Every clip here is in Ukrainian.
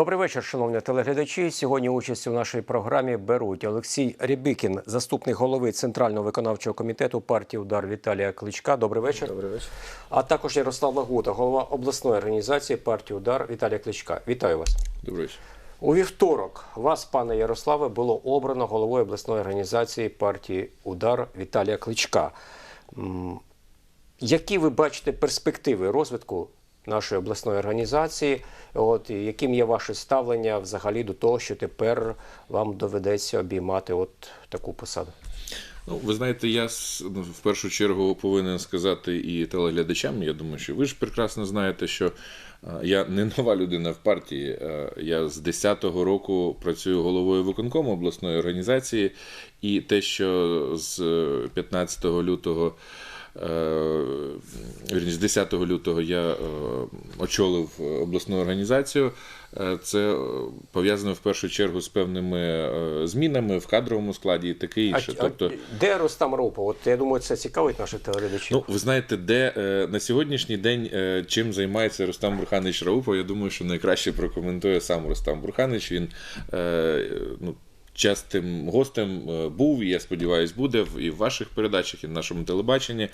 Добрий вечір, шановні телеглядачі. Сьогодні участь у нашій програмі беруть Олексій Рябікін, заступник голови Центрального виконавчого комітету партії Удар Віталія Кличка. Добрий вечір. Добрий вечір. А також Ярослав Лагута, голова обласної організації партії Удар Віталія Кличка. Вітаю вас. Добрий вечір. У вівторок вас, пане Ярославе, було обрано головою обласної організації партії Удар Віталія Кличка. Які ви бачите перспективи розвитку нашої обласної організації? От і яким є ваше ставлення взагалі до того, що тепер вам доведеться обіймати от таку посаду? Ну, ви знаєте, я ну, в першу чергу повинен сказати і телеглядачам. Я думаю, що ви ж прекрасно знаєте, що е, я не нова людина в партії. Е, Я з 10-го року працюю головою виконкому обласної організації, і те, що з е, 15 лютого. Е, Вірніше, з 10 лютого я е, очолив обласну організацію. Е, Це е, пов'язано в першу чергу з певними е, змінами в кадровому складі і таке інше. а, тобто, а де Рустам Рупа? От я думаю, це цікавить наших телеглядачів. Ну, ви знаєте, де е, на сьогоднішній день е, чим займається Рустам Бурханович Раупов, я думаю, що найкраще прокоментує сам Рустам Бурханович. Він е, ну, частим гостем е, був, і я сподіваюся, буде і в ваших передачах, і в нашому телебаченні.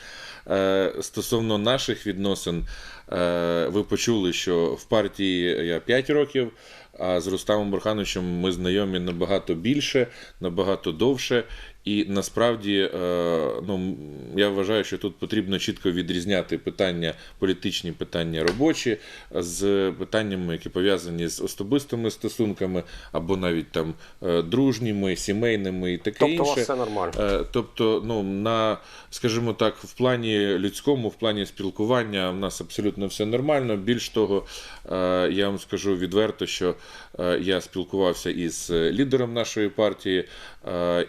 Е, стосовно наших відносин, е, ви почули, що в партії я 5 років. А з Рустамом Бурхановичем ми знайомі набагато більше, набагато довше. І насправді, е, ну я вважаю, що тут потрібно чітко відрізняти питання, політичні питання робочі з питаннями, які пов'язані з особистими стосунками, або навіть там е, дружніми, сімейними і таке тобто інше. вас все нормально. Е, Тобто, ну на скажімо так, в плані людському, в плані спілкування, в нас абсолютно все нормально. Більш того, е, я вам скажу відверто, що е, я спілкувався із лідером нашої партії, е,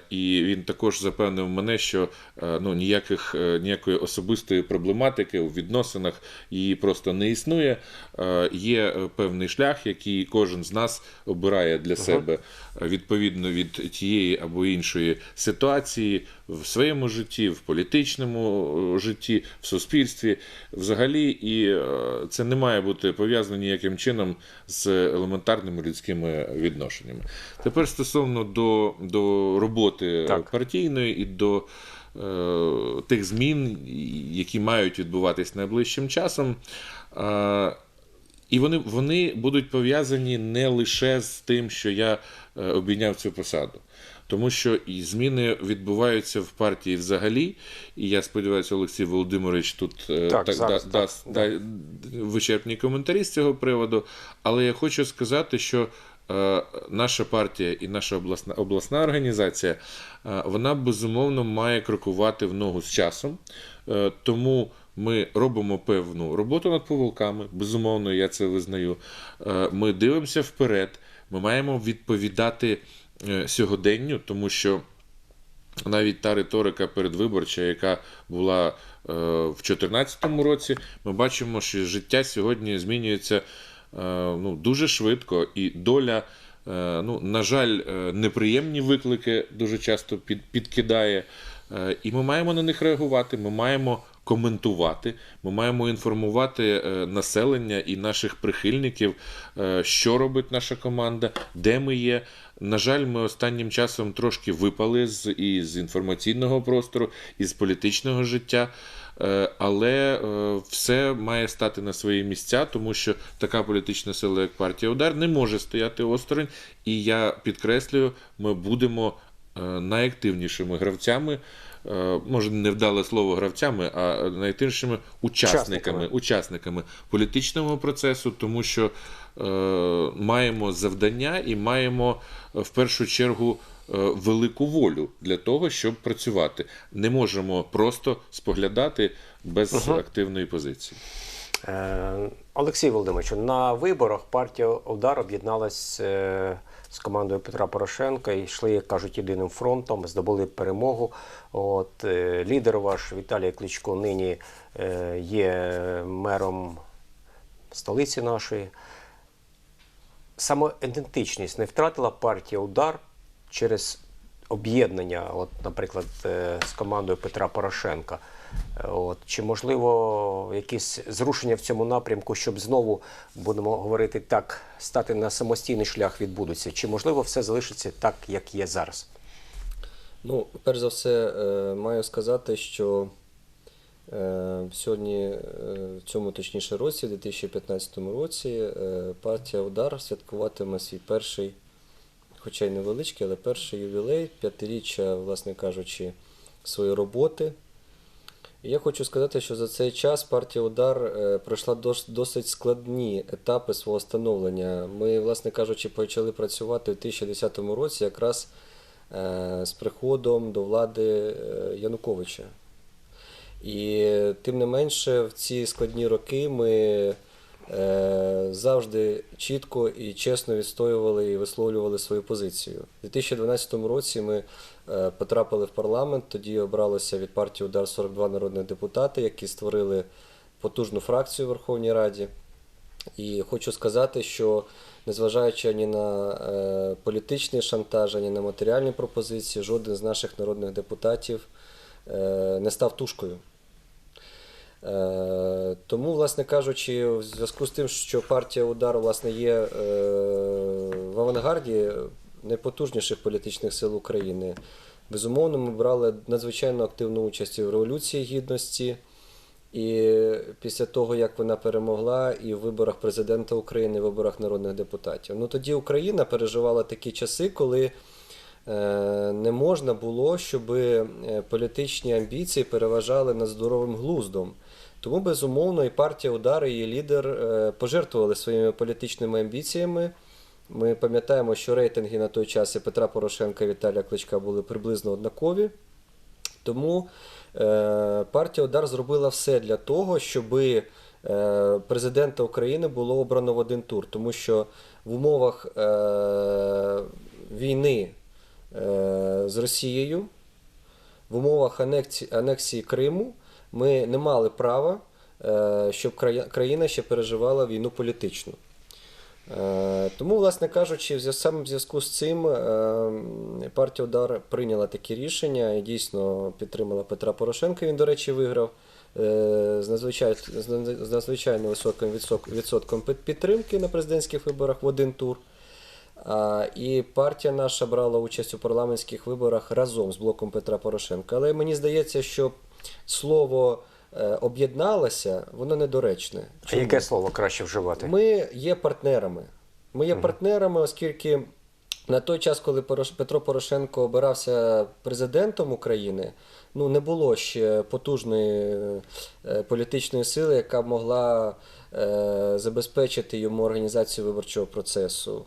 і він також запевнив мене, що е, ну ніяких е, ніякої особистої проблематики у відносинах її просто не існує. Е, Є е, певний шлях, який кожен з нас обирає для себе е, відповідно від тієї або іншої ситуації в своєму житті, в політичному е, житті, в суспільстві взагалі, і е, це не має бути пов'язано ніяким чином з елементарними людськими відношеннями. Тепер стосовно до, до роботи Так. партійної і до е, тих змін, які мають відбуватись найближчим часом. Е, і вони, вони будуть пов'язані не лише з тим, що я е, обійняв цю посаду. Тому що і зміни відбуваються в партії взагалі, і я сподіваюся, Олексій Володимирович тут е, Так, так, зараз, да- так, дасть да. да- вичерпні коментарі з цього приводу. Але я хочу сказати, що е, наша партія і наша обласна, обласна організація, е, вона безумовно має крокувати в ногу з часом. Тому ми робимо певну роботу над помилками, безумовно, я це визнаю. Ми дивимося вперед, ми маємо відповідати сьогоденню, тому що навіть та риторика передвиборча, яка була е, в 2014 році, ми бачимо, що життя сьогодні змінюється е, ну, дуже швидко, і доля, е, ну, на жаль, е, неприємні виклики дуже часто під, підкидає. Е, І ми маємо на них реагувати, ми маємо коментувати, ми маємо інформувати е, населення і наших прихильників, е, що робить наша команда, де ми є. На жаль, ми останнім часом трошки випали з із інформаційного простору, із політичного життя. Е, Але все має стати на свої місця, тому що така політична сила, як партія Удар, не може стояти осторонь. І я підкреслюю, ми будемо найактивнішими гравцями. Е, Може, не вдале слово гравцями, а найактивнішими учасниками, Учасниками. політичного процесу, тому що е, маємо завдання і маємо е, в першу чергу е, велику волю для того, щоб працювати. Не можемо просто споглядати без активної позиції. Е, Олексій Володимирович, на виборах партія Удар об'єдналась е, з командою Петра Порошенка і йшли, як кажуть, єдиним фронтом, здобули перемогу. От е, лідер ваш Віталій Кличко нині е, є мером столиці нашої. Самоідентичність не втратила партія Удар через об'єднання, от, наприклад, е, з командою Петра Порошенка. Е, От, чи можливо якісь зрушення в цьому напрямку, щоб знову будемо говорити так, стати на самостійний шлях відбудуться? Чи можливо все залишиться так, як є зараз? Ну, перш за все, е, маю сказати, що сьогодні, в цьому точніше році, в 2015 році, партія Удар святкуватиме свій перший, хоча й невеличкий, але перший ювілей, п'ятиріччя, власне кажучи, своєї роботи. І я хочу сказати, що за цей час партія Удар е, пройшла досить складні етапи свого становлення. Ми, власне кажучи, почали працювати у 2010 році якраз е, з приходом до влади е, Януковича. І тим не менше, в ці складні роки ми завжди чітко і чесно відстоювали і висловлювали свою позицію. У 2012 році ми е, потрапили в парламент, тоді обралося від партії Удар 42 народних депутати, які створили потужну фракцію в Верховній Раді. І хочу сказати, що незважаючи ні на е, політичний шантаж, ані на матеріальні пропозиції, жоден з наших народних депутатів е, не став тушкою. Е, тому, власне кажучи, в зв'язку з тим, що партія Удар власне є е, в авангарді найпотужніших політичних сил України, безумовно, ми брали надзвичайно активну участь в Революції Гідності. І після того, як вона перемогла і в виборах президента України, і в виборах народних депутатів. Ну тоді Україна переживала такі часи, коли е, не можна було, щоб політичні амбіції переважали над здоровим глуздом. Тому, безумовно, і партія Удар, і її лідер е, пожертвували своїми політичними амбіціями. Ми пам'ятаємо, що рейтинги на той час і Петра Порошенка і Віталія Кличка були приблизно однакові. Тому е, партія Удар зробила все для того, щоб е, президента України було обрано в один тур, тому що в умовах війни з Росією, в умовах анексії Криму, ми не мали права, е, щоб країна ще переживала війну політичну. Е, Тому, власне кажучи, саме в зв'язку з цим е, партія Удар прийняла такі рішення і дійсно підтримала Петра Порошенка. Він, до речі, виграв з надзвичайно, з надзвичайно- високим відсотком підтримки на президентських виборах в один тур. І партія наша брала участь у парламентських виборах разом з блоком Петра Порошенка. Але мені здається, що слово е, об'єдналася, воно недоречне. А яке слово краще вживати? Ми є партнерами. Ми є партнерами, оскільки на той час, коли Петро Порошенко обирався президентом України, ну не було ще потужної е, політичної сили, яка могла е, забезпечити йому організацію виборчого процесу.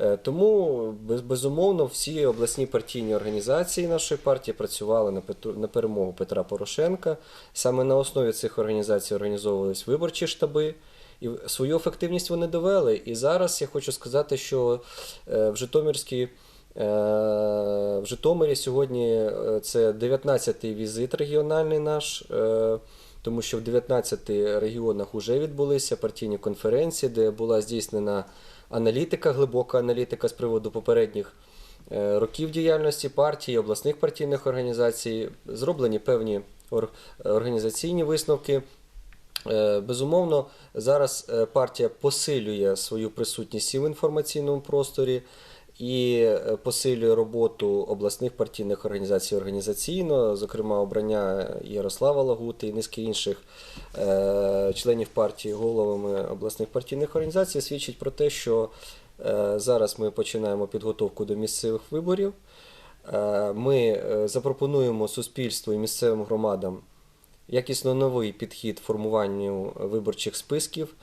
Е, Тому безумовно всі обласні партійні організації нашої партії працювали на на перемогу Петра Порошенка. Саме на основі цих організацій організовувались виборчі штаби. І свою ефективність вони довели. І зараз я хочу сказати, що е, в Житомирській. е, В Житомирі сьогодні це 19-й візит регіональний наш, тому що в 19 регіонах вже відбулися партійні конференції, де була здійснена аналітика, глибока аналітика з приводу попередніх е, років діяльності партії, обласних партійних організацій, зроблені певні організаційні висновки. Е, Безумовно, зараз е, партія посилює свою присутність і в інформаційному просторі і е, посилює роботу обласних партійних організацій організаційно, зокрема обрання Ярослава Лагути і низки інших е, членів партії головами обласних партійних організацій свідчить про те, що е, зараз ми починаємо підготовку до місцевих виборів. Ми запропонуємо суспільству і місцевим громадам якісно новий підхід формуванню виборчих списків.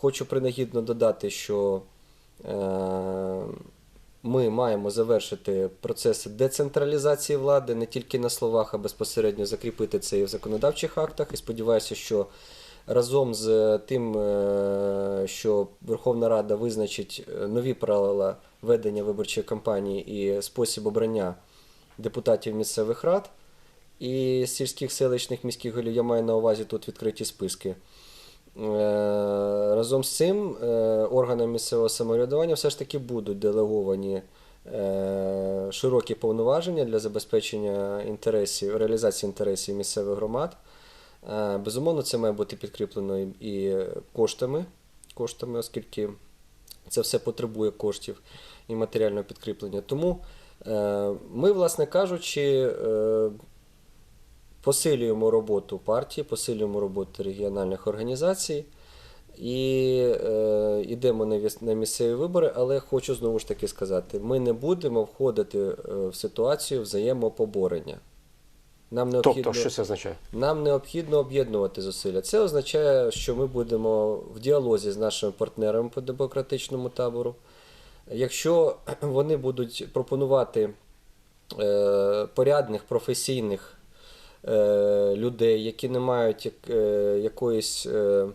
Хочу принагідно додати, що ми маємо завершити процес децентралізації влади не тільки на словах, а безпосередньо закріпити це і в законодавчих актах. І сподіваюся, що разом з тим, е, що Верховна Рада визначить е, нові правила ведення виборчої кампанії і спосіб обрання депутатів місцевих рад і сільських селищних міських голів, я маю на увазі тут відкриті списки. Е, Разом з цим е, органам місцевого самоврядування все ж таки будуть делеговані е, широкі повноваження для забезпечення інтересів, реалізації інтересів місцевих громад. Безумовно, це має бути підкріплено і- коштами, коштами, оскільки це все потребує коштів і матеріального підкріплення. Тому ми, власне кажучи, посилюємо роботу партії, посилюємо роботу регіональних організацій і е, йдемо на, на місцеві вибори, але хочу знову ж таки сказати: ми не будемо входити е, в ситуацію взаємопоборення. Нам необхідно, Тобто, що це означає? нам необхідно об'єднувати зусилля. Це означає, що ми будемо в діалозі з нашими партнерами по демократичному табору. Якщо вони будуть пропонувати е, порядних професійних е, людей, які не мають як, е, якоїсь, е,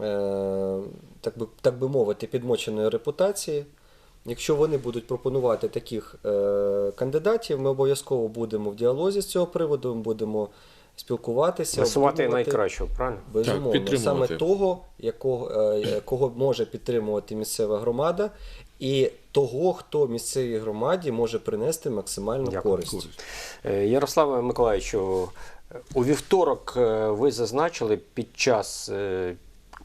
е, так, би, так би мовити, підмоченої репутації. Якщо вони будуть пропонувати таких е, кандидатів, ми обов'язково будемо в діалозі з цього приводу, ми будемо спілкуватися. Висувати найкращого, правильно? Безумовно, підтримувати. саме того, якого, е, кого може підтримувати місцева громада, і того, хто місцевій громаді може принести максимальну Дякую. користь. Е, Ярославе Миколаївичу, е, у вівторок ви зазначили під час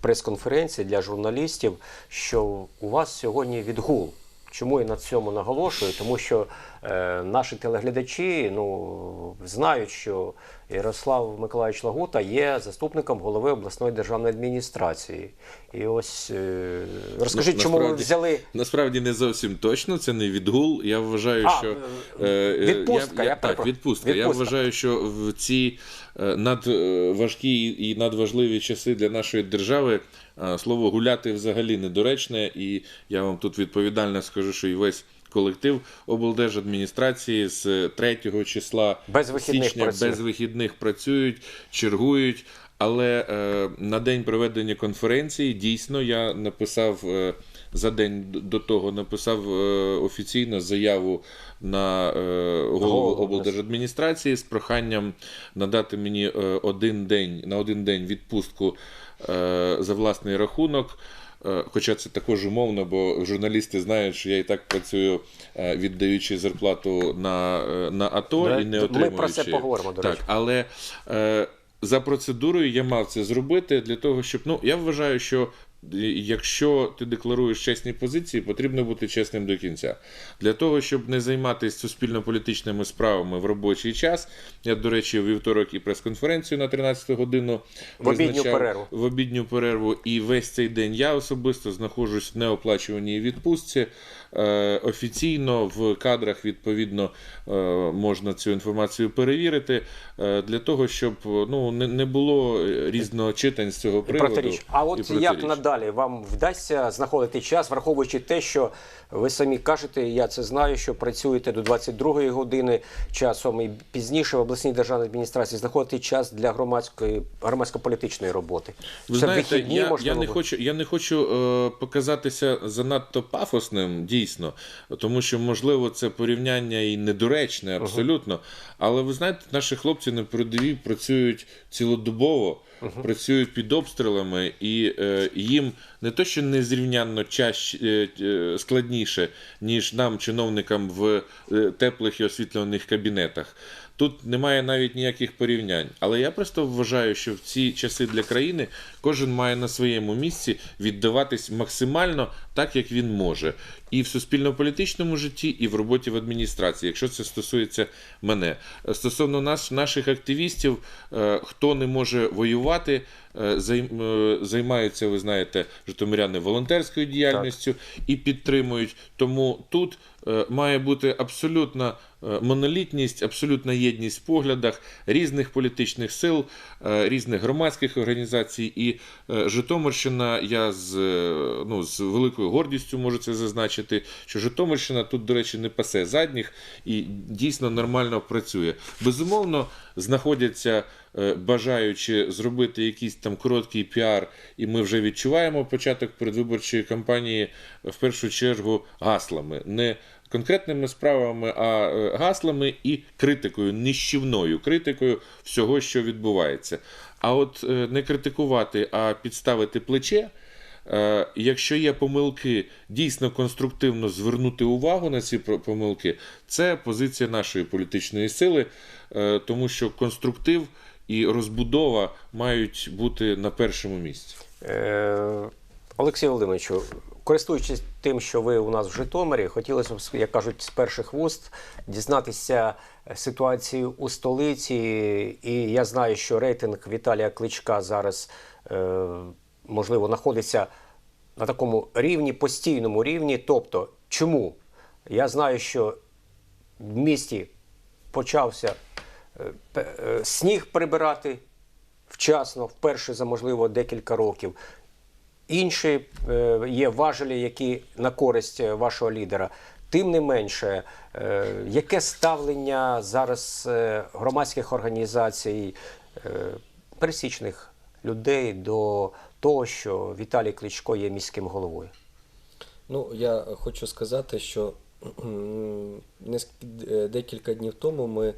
прес-конференції для журналістів, що у вас сьогодні відгул. Чому я на цьому наголошую? Тому що е, наші телеглядачі ну, знають, що Ярослав Миколаївич Лагута є заступником голови обласної державної адміністрації. І ось е, розкажіть, Ну, чому ви взяли Насправді не зовсім точно, це не відгул. Я вважаю, А, що е, е, відпустка, я так, перепрошую. відпустка. Я вважаю, що в ці е, надважкі і надважливі часи для нашої держави е, слово гуляти взагалі недоречне, і я вам тут відповідально скажу, що і весь. Колектив облдержадміністрації з 3 числа Без вихідних січня працює. без вихідних працюють, чергують. Але е, на день проведення конференції дійсно я написав е, за день до того, написав е, офіційно заяву на е, голову облдержадміністрації з проханням надати мені е, один день на один день відпустку е, за власний рахунок. Е, Хоча це також умовно, бо журналісти знають, що я і так працюю, е, віддаючи зарплату на, е, на АТО Да, і не ми про це поговоримо, до так, речі. але е, за процедурою я мав це зробити для того, щоб ну я вважаю, що е, якщо ти декларуєш чесні позиції, потрібно бути чесним до кінця. Для того, щоб не займатися суспільно-політичними справами в робочий час. Я, до речі, у вівторок і прес-конференцію на 13 годину В обідню перерву. в обідню перерву. І весь цей день я особисто знаходжусь в неоплачуваній відпустці. Е, офіційно в кадрах відповідно е, можна цю інформацію перевірити е, для того, щоб ну не, було різного читань з цього І приводу. А і от як надалі вам вдасться знаходити час, враховуючи те, що ви самі кажете, я це знаю, що працюєте до 22-ї години часом і пізніше в обласній державній адміністрації знаходити час для громадської громадсько-політичної роботи. Ви Це знаєте, вихідні, я, можливо, я не хочу, я не хочу е, показатися занадто пафосним, дійсно, тому що, можливо, це порівняння і недоречне абсолютно. Але ви знаєте, наші хлопці на передовій працюють цілодобово, працюють під обстрілами, і е, їм не то, що незрівнянно чаще, е, е, складніше, ніж нам, чиновникам в е, теплих і освітлених кабінетах. Тут немає навіть ніяких порівнянь. Але я просто вважаю, що в ці часи для країни кожен має на своєму місці віддаватись максимально так, як він може. І в суспільно-політичному житті, і в роботі в адміністрації, якщо це стосується мене. Стосовно нас, наших активістів, е, хто не може воювати, е, е, займаються, ви знаєте, житомиряни волонтерською діяльністю і підтримують. Тому тут має бути абсолютна е, монолітність, абсолютна єдність в поглядах різних політичних сил, е, різних громадських організацій. І е, Житомирщина, я з, е, ну, з великою гордістю можу це зазначити, що Житомирщина тут, до речі, не пасе задніх і дійсно нормально працює. Безумовно, знаходяться е, бажаючи зробити якийсь там короткий піар, і ми вже відчуваємо початок передвиборчої кампанії е, в першу чергу гаслами. Не конкретними справами, а е, гаслами і критикою, нищівною критикою всього, що відбувається. А от е, не критикувати, а підставити плече. е, якщо є помилки, дійсно конструктивно звернути увагу на ці помилки, це позиція нашої політичної сили, тому що конструктив і розбудова мають бути на першому місці. Олексій Володимировичу, користуючись тим, що ви у нас в Житомирі, хотілося б, як кажуть, з перших вуст дізнатися ситуацію у столиці. І я знаю, що рейтинг Віталія Кличка зараз, е, можливо, знаходиться на такому рівні, постійному рівні. Тобто, чому? Я знаю, що в місті почався е, е, сніг прибирати вчасно, вперше за можливо декілька років. Інші е, є важелі, які на користь е, вашого лідера. Тим не менше, е, яке ставлення зараз громадських організацій, пересічних людей до того, що Віталій Кличко є міським головою? Ну, я хочу сказати, що декілька днів тому ми,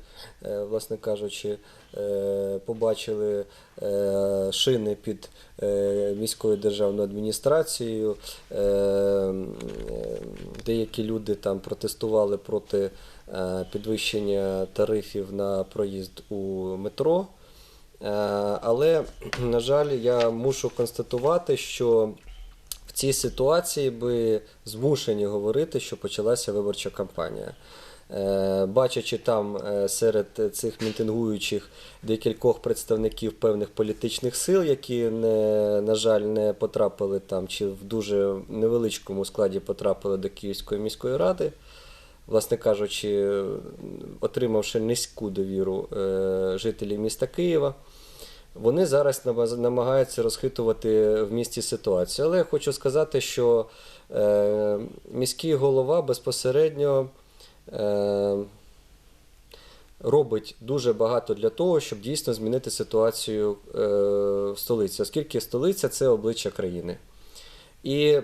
е, власне кажучи, е, побачили е, шини під е, міською державною адміністрацією. Е, е, Деякі люди там протестували проти е, підвищення тарифів на проїзд у метро. Е, Але, на жаль, я мушу констатувати, що цій ситуації би змушені говорити, що почалася виборча кампанія. Е, Бачачи там е, серед цих мітингуючих декількох представників певних політичних сил, які не, на жаль не потрапили там чи в дуже невеличкому складі потрапили до Київської міської ради, власне кажучи, отримавши низьку довіру е, жителів міста Києва. Вони зараз намагаються розхитувати в місті ситуацію. Але я хочу сказати, що е, міський голова безпосередньо е, робить дуже багато для того, щоб дійсно змінити ситуацію е, в столиці, оскільки столиця це обличчя країни. І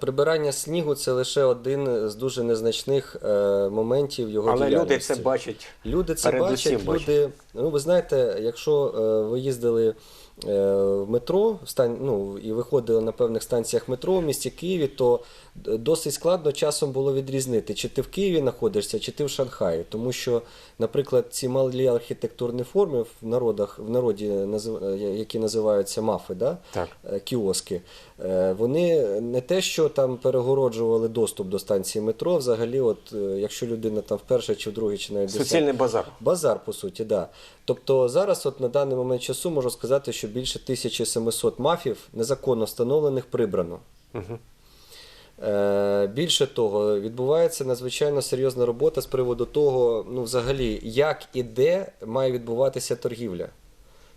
прибирання снігу це лише один з дуже незначних е, моментів його Але люди це бачать. Люди це бачать, бачать. люди. Ну, ви знаєте, якщо е, ви їздили е, в метро ну, і виходили на певних станціях метро в місті Києві, то досить складно часом було відрізнити, чи ти в Києві знаходишся, чи ти в Шанхаї. Тому що, наприклад, ці малі архітектурні форми в народах, в народі, е, які називаються мафи, да? Так. е, кіоски, е, вони не те, що там перегороджували доступ до станції метро, взагалі, от е, якщо людина там вперше чи вдруге, чи навіть Суцільний базар. Базар, по суті, да. Тобто зараз, от на даний момент часу, можу сказати, що більше 1700 мафів незаконно встановлених прибрано. Е, більше того, відбувається надзвичайно серйозна робота з приводу того, ну, взагалі, як і де має відбуватися торгівля.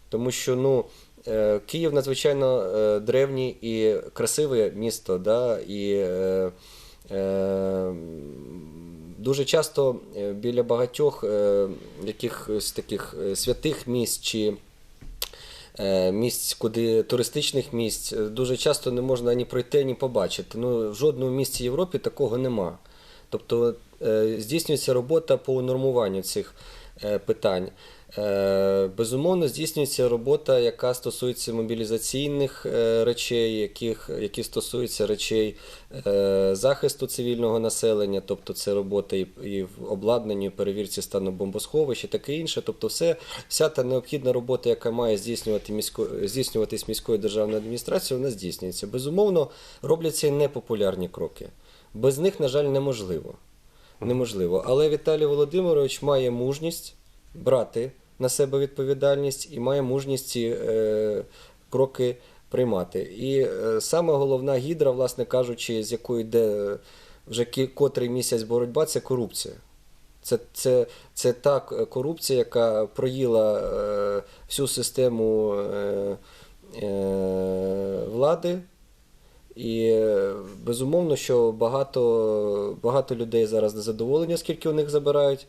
Тому що ну, е, Київ надзвичайно е, древнє і красиве місто, да, і е, е, дуже часто е, біля багатьох е, якихось таких е, святих місць чи місць, куди туристичних місць дуже часто не можна ані пройти, ані побачити. Ну, в жодному місці Європи такого нема. Тобто здійснюється робота по унормуванню цих питань. Е, Безумовно, здійснюється робота, яка стосується мобілізаційних е, речей, яких, які стосуються речей е, захисту цивільного населення, тобто це робота і, і в обладнанні, і перевірці стану бомбосховищ і таке інше. Тобто, все, вся та необхідна робота, яка має здійснювати місько, здійснюватись міською державною адміністрацією, вона здійснюється. Безумовно, робляться і непопулярні кроки. Без них, на жаль, неможливо. Неможливо. Але Віталій Володимирович має мужність брати на себе відповідальність і має мужність ці е, кроки приймати. І е, саме головна гідра, власне кажучи, з якою йде вже котрий місяць боротьба, це корупція. Це, це, це та корупція, яка проїла е, всю систему е, е, влади. І е, безумовно, що багато, багато людей зараз незадоволені, оскільки у них забирають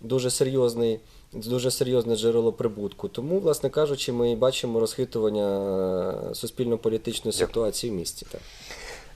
дуже серйозний, дуже серйозне джерело прибутку. Тому, власне кажучи, ми бачимо розхитування е, суспільно-політичної ситуації в місті. Так.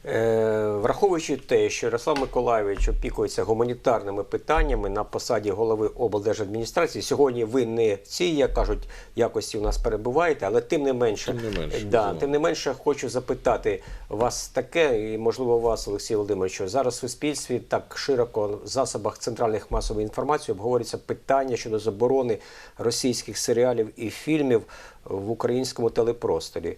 Е, враховуючи те, що Ярослав Миколайович опікується гуманітарними питаннями на посаді голови облдержадміністрації, сьогодні ви не в цій, як кажуть, якості у нас перебуваєте, але тим не менше, Тим не менше, да, тим не менше хочу запитати вас таке, і можливо вас, Олексій Володимирович, що зараз в суспільстві так широко в засобах центральних масової інформації обговорюється питання щодо заборони російських серіалів і фільмів в українському телепросторі.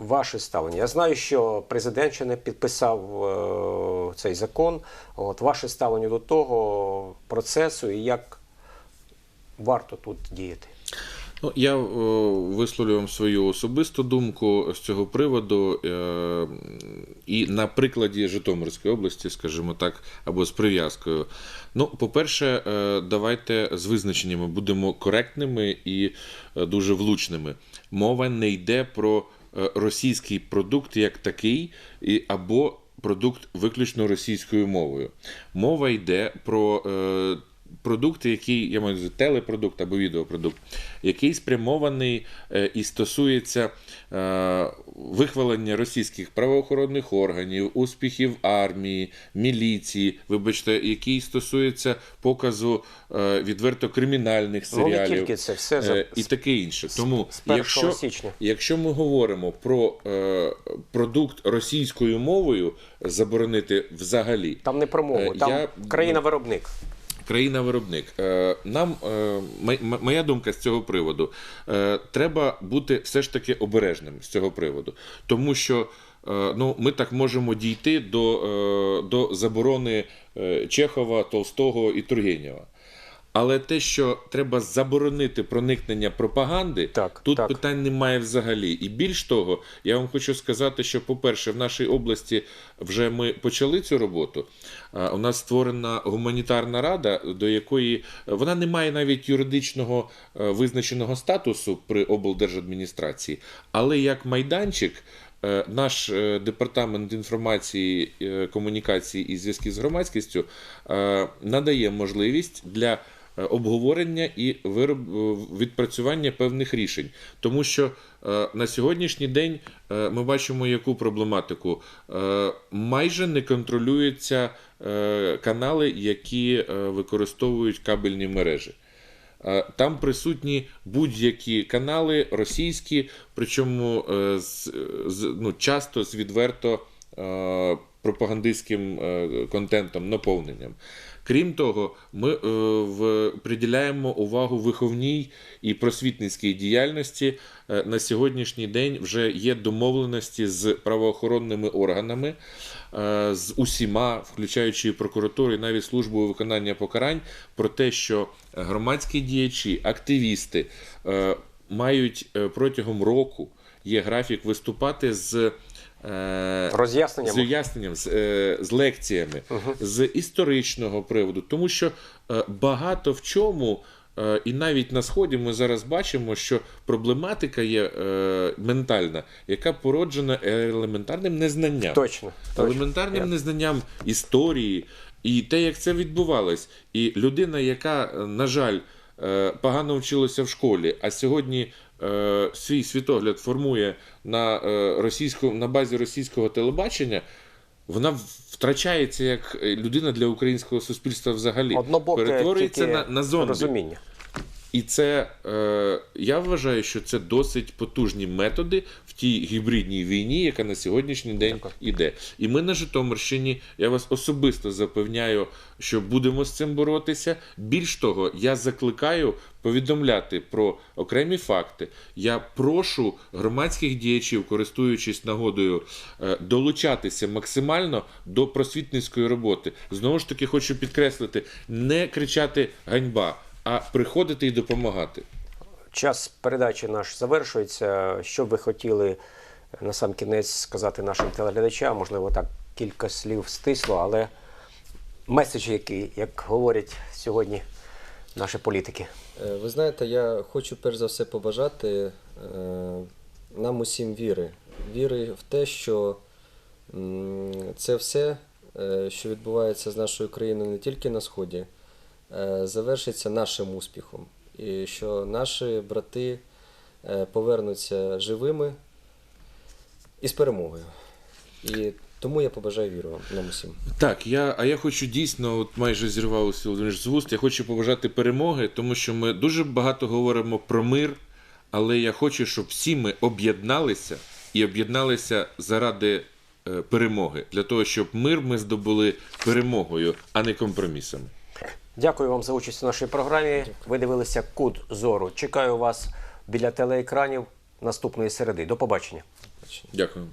Ваше ставлення. Я знаю, що президент ще не підписав е, цей закон. От ваше ставлення до того процесу і як варто тут діяти. Ну, я е, висловлю вам свою особисту думку з цього приводу. Е, і на прикладі Житомирської області, скажімо так, або з прив'язкою. Ну, по-перше, е, давайте з визначеннями будемо коректними і дуже влучними. Мова не йде про е, російський продукт як такий, або продукт виключно російською мовою. Мова йде про. Продукт, який я маю телепродукт або відеопродукт, який спрямований е, і стосується е, вихвалення російських правоохоронних органів, успіхів армії, міліції, вибачте, який стосується показу е, відверто кримінальних серіалів тільки це, все за- і таке інше. Тому, якщо, січня. якщо ми говоримо про продукт російською мовою заборонити взагалі, Там не про мову, там я- країна-виробник. Країна-виробник. Е, Нам е, моя думка з цього приводу. е, Треба бути все ж таки обережним з цього приводу, тому що. Ну, ми так можемо дійти до, до заборони Чехова, Толстого і Тургенєва. Але те, що треба заборонити проникнення пропаганди, Так, тут так. питань немає взагалі. І більш того, я вам хочу сказати, що, по-перше, в нашій області вже ми почали цю роботу. У нас створена гуманітарна рада, до якої вона не має навіть юридичного е, визначеного статусу при облдержадміністрації, але як майданчик. е, Наш е, департамент інформації, е, комунікації і зв'язків з громадськістю е, надає можливість для е, обговорення і вироб... е, відпрацювання певних рішень. Тому що е, на сьогоднішній день е, ми бачимо яку проблематику. Е, Майже не контролюються е, канали, які е, використовують кабельні мережі. Е, Там присутні будь-які канали російські, причому е, з, ну, часто з відверто е, пропагандистським е, контентом, наповненням. Крім того, ми е, в, приділяємо увагу виховній і просвітницькій діяльності. Е, на сьогоднішній день вже є домовленості з правоохоронними органами, е, з усіма, включаючи прокуратуру, і навіть службою виконання покарань, про те, що громадські діячі, активісти мають протягом року є графік виступати з. Е, Роз'ясненням. з уясненням, з, е, з лекціями, з історичного приводу, тому що е, багато в чому. І навіть на сході ми зараз бачимо, що проблематика є е, ментальна, яка породжена елементарним незнанням Точно. точно. елементарним Я- незнанням історії і те, як це відбувалось. І людина, яка, на жаль, е, погано вчилася в школі, а сьогодні е, свій світогляд формує на, е, російську, на базі російського телебачення. Вона втрачається як людина для українського суспільства взагалі. Однобоке перетворюється тільки на, на зомбі. розуміння. І це е, я вважаю, що це досить потужні методи в тій гібридній війні, яка на сьогоднішній день Дякую. іде. І ми на Житомирщині, я вас особисто запевняю, що будемо з цим боротися. Більш того, я закликаю повідомляти про окремі факти. Я прошу громадських діячів, користуючись нагодою, е, долучатися максимально до просвітницької роботи. Знову ж таки, хочу підкреслити, не кричати ганьба а приходити і допомагати. Час передачі наш завершується. Що б ви хотіли на сам кінець сказати нашим телеглядачам? Можливо, так кілька слів стисло, але меседж, який, як говорять сьогодні наші політики. Е, Ви знаєте, я хочу перш за все побажати е, нам усім віри. Віри в те, що це все, е, що відбувається з нашою країною не тільки на Сході, завершиться нашим успіхом. І що наші брати е, повернуться живими і з перемогою. І Тому я побажаю віру нам усім. Так, я, а я хочу дійсно, от майже Володимир з вуст, я хочу побажати перемоги, тому що ми дуже багато говоримо про мир, але я хочу, щоб всі ми об'єдналися і об'єдналися заради е, перемоги, для того, щоб мир ми здобули перемогою, а не компромісами. Дякую вам за участь у нашій програмі. Ви дивилися Кут зору. Чекаю вас біля телеекранів наступної середи. До побачення. Дякую.